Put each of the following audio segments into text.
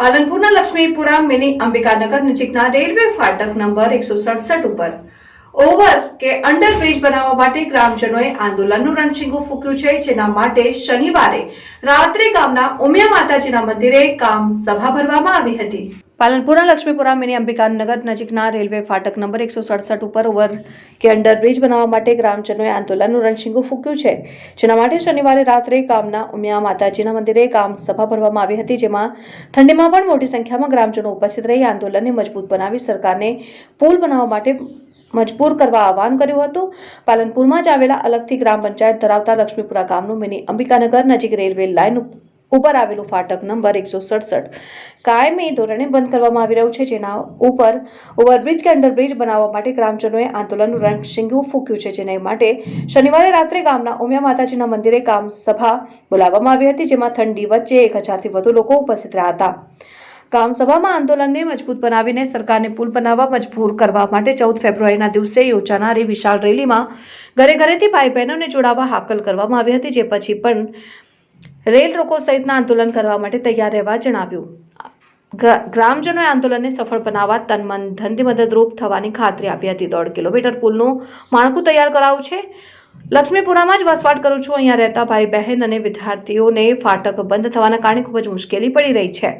પાલનપુરના Laxmipura mini Ambikanagar નજીકના railway ફાટક number એકસો સડસઠ ઉપર. ઓવર કે અંડરબ્રિજ બનાવવા માટે ગ્રામજનોએ આંદોલનનું રણશીંગું ફૂક્યું છે, જેના માટે શનિવારે રાત્રે ગામના ઉમિયા માતાજીના મંદિરે કામ સભા ભરવામાં આવી હતી. પાલનપુરના લક્ષ્મીપુરા મિની અંબિકાનગર નજીકના રેલવે ફાટક નંબર એકસો સડસઠ ઉપર ઓવર કે અંડરબ્રિજ બનાવવા માટે ગ્રામજનોએ આંદોલનનું રણશીંગું ફૂક્યું છે. જેના માટે શનિવારે રાત્રે ગામના ઉમિયા માતાજીના મંદિરે કામ સભા ભરવામાં આવી હતી, જેમાં ઠંડીમાં પણ મોટી સંખ્યામાં ગ્રામજનો ઉપસ્થિત રહી આંદોલનને મજબૂત બનાવી સરકારને પુલ બનાવવા માટે મજબૂર કરવા આહવાન કર્યું હતું. પાલનપુરમાં જ આવેલા અલગથી ગ્રામ પંચાયત ધરાવતા લક્ષ્મીપુરા ગામનું મિની અંબિકાનગર નજીક રેલવે લાઇન ઉપર આવેલું ફાટક નંબર એકસો સડસઠ. કાયમી ધોરણે બંધ કરવામાં આવી રહ્યું છે, જેના ઉપર ઓવરબ્રિજ કે અંડરબ્રિજ બનાવવા માટે ગ્રામજનોએ આંદોલનનું રણશીંગું ફૂક્યું છે. જેને માટે શનિવારે રાત્રે ગામના ઉમિયા માતાજીના મંદિરે કામ સભા બોલાવવામાં આવી હતી, જેમાં ઠંડી વચ્ચે એક હજારથી વધુ લોકો ઉપસ્થિત રહ્યા હતા. કામસભામાં આંદોલનને મજબૂત બનાવીને સરકારને પુલ બનાવવા મજબૂર કરવા માટે ચૌદ ફેબ્રુઆરીના દિવસે યોજાનારી વિશાળ રેલીમાં ઘરે ઘરેથી ભાઈ બહેનોને જોડાવા હાકલ કરવામાં આવી હતી, જે પછી પણ રેલ રોકો સહિતના આંદોલન કરવા માટે તૈયાર રહેવા જણાવ્યું. ગ્રામજનોએ આંદોલનને સફળ બનાવવા તન મન ધનથી મદદરૂપ થવાની ખાતરી આપી હતી. દોઢ કિલોમીટર પુલનું માળખું તૈયાર કરાવું છે. લક્ષ્મીપુરામાં જ વસવાટ કરું છું. અહીંયા રહેતા ભાઈ, બહેન અને વિદ્યાર્થીઓને ફાટક બંધ થવાના કારણે ખૂબ જ મુશ્કેલી પડી રહી છે.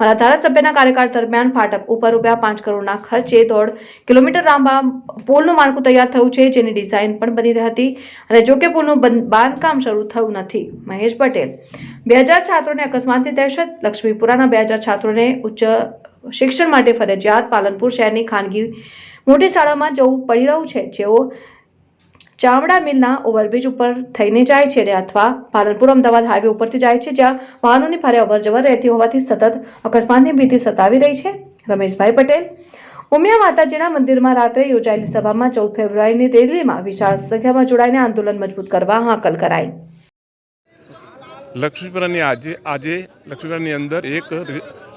મારા ધારાસભ્યના કાર્યકાળ દરમિયાન ફાટક ઉપર રૂપિયા પાંચ કરોડના ખર્ચે દોઢ કિલોમીટર લાંબા પુલનું માળખું તૈયાર થયું છે, જેની ડિઝાઇન પણ બની રહી હતી અને જોકે પુલનું બાંધકામ શરૂ થયું નથી. મહેશ પટેલ. બે હજાર છાત્રોને અકસ્માતની દહેશત, લક્ષ્મીપુરાના બે હજાર છાત્રોને ઉચ્ચ શિક્ષણ માટે ફરજિયાત પાલનપુર શહેરની ખાનગી મોટી શાળામાં જવું પડી રહ્યું છે. જેઓ ચામડા મિલના ઓવરબ્રિજ ઉપર થઈને જાય છે અથવા પાલનપુર અમદાવાદ હાઈવે ઉપરથી જાય છે જ્યાં વાહનોની ભારે અવરજવર રહેતી હોવાથી સતત અકસ્માતની ભીતિ સતાવી રહી છે. રમેશભાઈ પટેલ, ઉમિયા માતાજીના મંદિરમાં રાત્રે યોજાયેલી સભામાં ચૌદ ફેબ્રુઆરીની રેલીમાં વિશાળ સંખ્યામાં જોડાઈને આંદોલન મજબૂત કરવા હાકલ કરાઈ. લક્ષ્મીપુરાની આજે આજે લક્ષ્મીપુરાની અંદર એક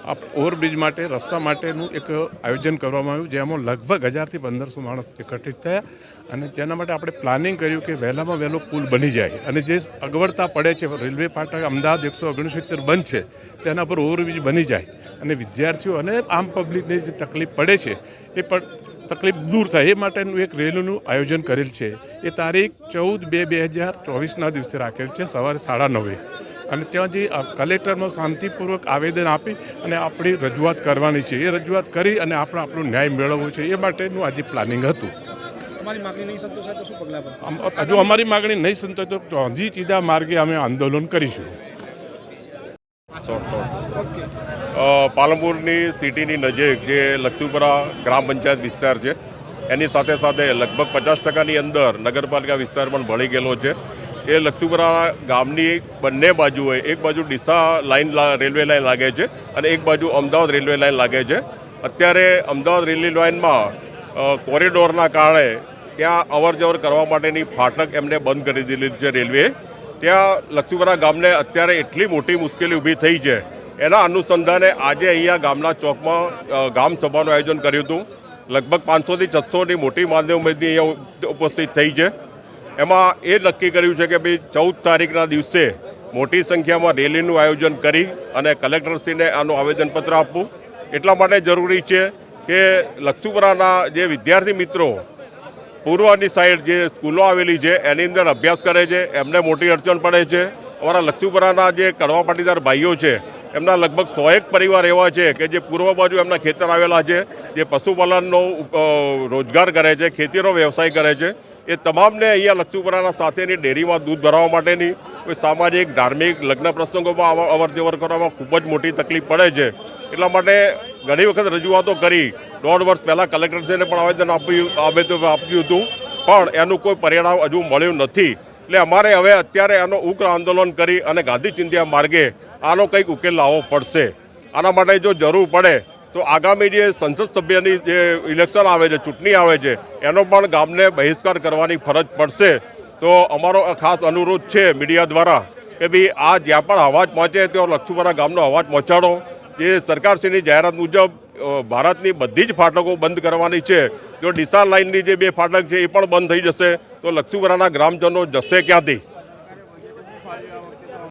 આપ ઓવરબ્રિજ માટે, રસ્તા માટેનું એક આયોજન કરવામાં આવ્યું જેમાં લગભગ હજારથી પંદરસો માણસ એકત્રિત થયા અને જેના માટે આપણે પ્લાનિંગ કર્યું કે વહેલામાં વહેલો પુલ બની જાય. અને જે અગવડતા પડે છે, રેલવે ફાટક અમદાવાદ એકસો ઓગણસિત્તેર બંધ છે, તેના પર ઓવરબ્રિજ બની જાય. અને વિદ્યાર્થીઓ અને આમ પબ્લિકને જે તકલીફ પડે છે, એ પણ તકલીફ દૂર થાય. એ માટેનું એક રેલીનું આયોજન કરેલ છે. એ તારીખ ચૌદ બે બે હજાર ચોવીસના દિવસે રાખેલ છે, સવારે સાડા નવે. અને ત્યાં જે કલેક્ટરનો શાંતિપૂર્વક આવેદન આપી અને આપણી રજૂઆત કરવાની છે. એ રજૂઆત કરી અને આપણે આપણો ન્યાય મેળવવો છે. એ માટેનું આજે પ્લાનિંગ હતું. અમારી માગણી નહીં સંતોષાય તો શું પગલાં ભરશો? આમ હજુ અમારી માગણી નહીં સંતોષાય તો ગાંધી ચીજા માર્ગે અમે આંદોલન કરીશું. પાલનપુરની સિટીની નજીક જે લક્ષ્મીપુરા ગ્રામ પંચાયત વિસ્તાર છે એની સાથે સાથે લગભગ પચાસ ટકાની અંદર નગરપાલિકા વિસ્તાર પણ ભળી ગયેલો છે. એ લક્ષ્મીપુરા ગામની બંને બાજુએ એક બાજુ ડીસા લાઇન રેલવે લાઇન લાગે છે અને એક બાજુ અમદાવાદ રેલવે લાઇન લાગે છે. અત્યારે અમદાવાદ રેલવે લાઇનમાં કોરિડોરના કારણે ત્યાં અવર જવર કરવા માટેની ફાટક એમને બંધ કરી દીધી છે રેલવે. ત્યાં લક્ષ્મીપુરા ગામને અત્યારે એટલી મોટી મુશ્કેલી ઊભી થઈ છે. એના અનુસંધાને આજે અહીંયા ગામના ચોકમાં ગામ સભાનું આયોજન કર્યું હતું. લગભગ પાંચસોથી છસોની મોટી માધ્યમ ઉમેદની અહીંયા ઉપસ્થિત થઈ છે. એમાં એ નક્કી કર્યું છે કે ભાઈ ચૌદ તારીખના દિવસે મોટી સંખ્યામાં રેલીનું આયોજન કરી અને કલેક્ટરશ્રીને આનું આવેદનપત્ર આપવું. એટલા માટે જરૂરી છે કે લક્ષુપરાના જે વિદ્યાર્થી મિત્રો પૂર્વની સાઈડ જે સ્કૂલો આવેલી છે, એની અંદર અભ્યાસ કરે છે, એમને મોટી અડચણ પડે છે. અમારા લક્ષુપરાના જે કડવા પાટીદાર ભાઈઓ છે એમના લગભગ સોએક પરિવાર એવા છે કે જે પૂર્વ બાજુ એમના ખેતર આવેલા છે, જે પશુપાલનનો રોજગાર કરે છે, ખેતીનો વ્યવસાય કરે છે. એ તમામને અહીંયા લક્ષ્મીપુરાના સાથેની ડેરીમાં દૂધ ભરાવવા માટેની કોઈ સામાજિક, ધાર્મિક, લગ્ન પ્રસંગોમાં આવા અવર જવર કરવામાં ખૂબ જ મોટી તકલીફ પડે છે. એટલા માટે ઘણી વખત રજૂઆતો કરી. દોઢ વર્ષ પહેલાં કલેક્ટરશ્રીને પણ આવેદન આપ્યું આવેદન આપ્યું હતું. પણ એનું કોઈ પરિણામ હજુ મળ્યું નથી. એટલે અમારે હવે અત્યારે આનો ઉગ્ર આંદોલન કરી અને ગાંધી ચિંધ્યા માર્ગે આનો કંઈક ઉકેલ લાવવો પડશે. આના માટે જો જરૂર પડે, તો આગામી જે સંસદ સભ્યની જે ઇલેક્શન આવે છે, ચૂંટણી આવે છે, એનો પણ ગામને બહિષ્કાર કરવાની ફરજ પડશે. તો અમારો ખાસ અનુરોધ છે મીડિયા દ્વારા કે ભાઈ આ જ્યાં પણ અવાજ પહોંચે ત્યાં લક્ષુપરા ગામનો અવાજ પહોંચાડો. જે સરકારશ્રીની જાહેરાત મુજબ ભારતની બધી જ ફાટકો બંધ કરવાની છે. જો ડીસા લાઇનની જે બે ફાટક છે, એ પણ બંધ થઈ જશે, તો લક્ષ્મીપુરાના ગ્રામજનો જશે ક્યાંથી?